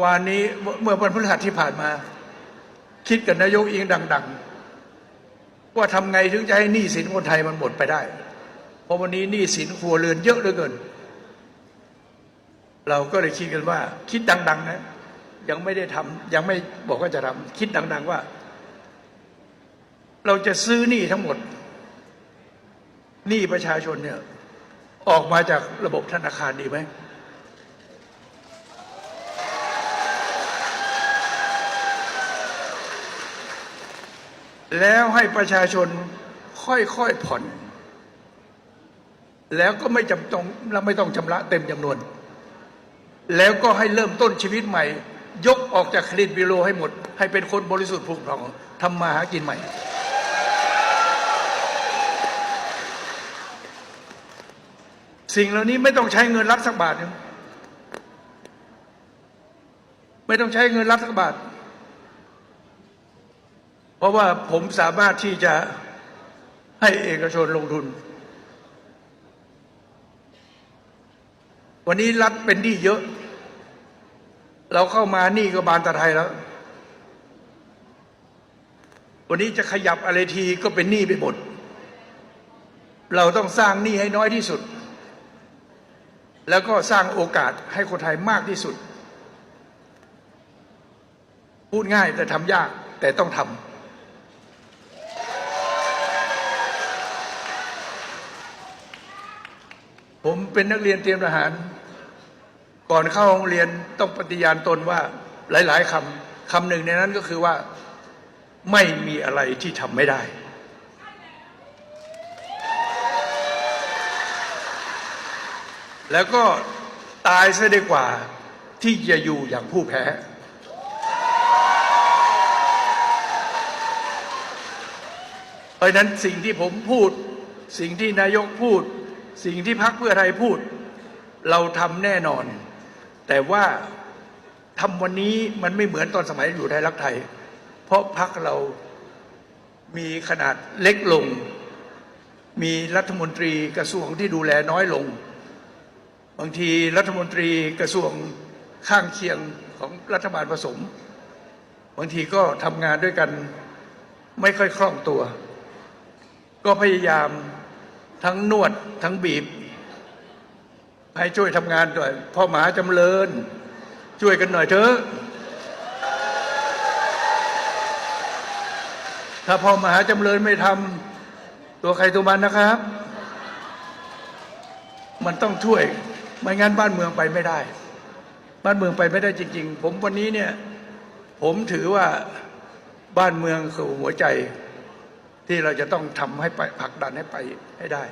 วานนี้เมื่อวันพฤหัสที่ผ่านมา คิดกับนายกอิงดัง ๆ ว่าทำไงถึงจะให้หนี้สินคนไทยมันหมดไปได้ เพราะวันนี้หนี้สินครัวเรือนเยอะเหลือเกิน เราก็เลยคิดกันว่า คิดดัง ๆ นะ ยังไม่ได้ทำยังไม่บอกว่าจะทำคิดดัง ๆ ว่า เราจะซื้อหนี้ทั้งหมดหนี้ประชาชนเนี่ย ออกมาจากระบบธนาคารดีไหม แล้วให้ประชาชนค่อยๆผ่อน แล้วก็ไม่จำต้องและไม่ต้องชำระเต็มจำนวน แล้วก็ให้เริ่มต้นชีวิตใหม่ ยกออกจากเครดิตบิโลให้หมด ให้เป็นคนบริสุทธิ์ผุดผ่องทำมาหากินใหม่ สิ่งเหล่านี้ไม่ต้องใช้เงินรัฐสักบาทนึงไม่ต้องใช้เงินรัฐสักบาท เพราะว่าผมสามารถที่จะให้เอกชนลงทุน วันนี้รัฐเป็นหนี้เยอะ เราเข้ามาหนี้ก็บานตะไทยแล้ว วันนี้จะขยับอะไรทีก็เป็นหนี้ไปหมด เราต้องสร้างหนี้ให้น้อยที่สุด แล้วก็สร้างโอกาสให้คนไทยมากที่สุด พูดง่ายแต่ทำยากแต่ต้องทำ ผมเป็นนักเรียนเตรียมทหาร ก่อนเข้าโรงเรียนต้องปฏิญาณตนว่าหลาย ๆคำคำหนึ่งในนั้นก็คือว่าไม่มีอะไรที่ทำไม่ได้ แล้วก็ตายซะดีกว่าที่จะอยู่อย่างผู้แพ้ เพราะฉะนั้นสิ่งที่ผมพูด สิ่งที่นายกพูด สิ่งที่พักเพื่อไทยพูด เราทำแน่นอน แต่ว่าทำวันนี้มันไม่เหมือนตอนสมัยอยู่ไทยรักไทย เพราะพักเรามีขนาดเล็กลง มีรัฐมนตรีกระทรวงที่ดูแลน้อยลง บางทีรัฐมนตรีกระทรวงข้างเคียงของรัฐบาลผสม บางทีก็ทำงานด้วยกันไม่ค่อยคล่องตัว ก็พยายาม ทั้งนวดทั้งบีบ ให้ช่วยทำงานด้วยพ่อหมาจำเริญ ช่วยกันหน่อยเถอะถ้าพ่อมหาจำเริญไม่ทำตัวใครตัวมันนะครับ มันต้องช่วย ไม่งั้นบ้านเมืองไปไม่ได้ บ้านเมืองไปไม่ได้จริง ๆ ผมวันนี้เนี่ย ผมถือว่าบ้านเมืองคือหัวใจ ที่เราจะต้องทำให้ไปผลักดันให้ไปให้ได้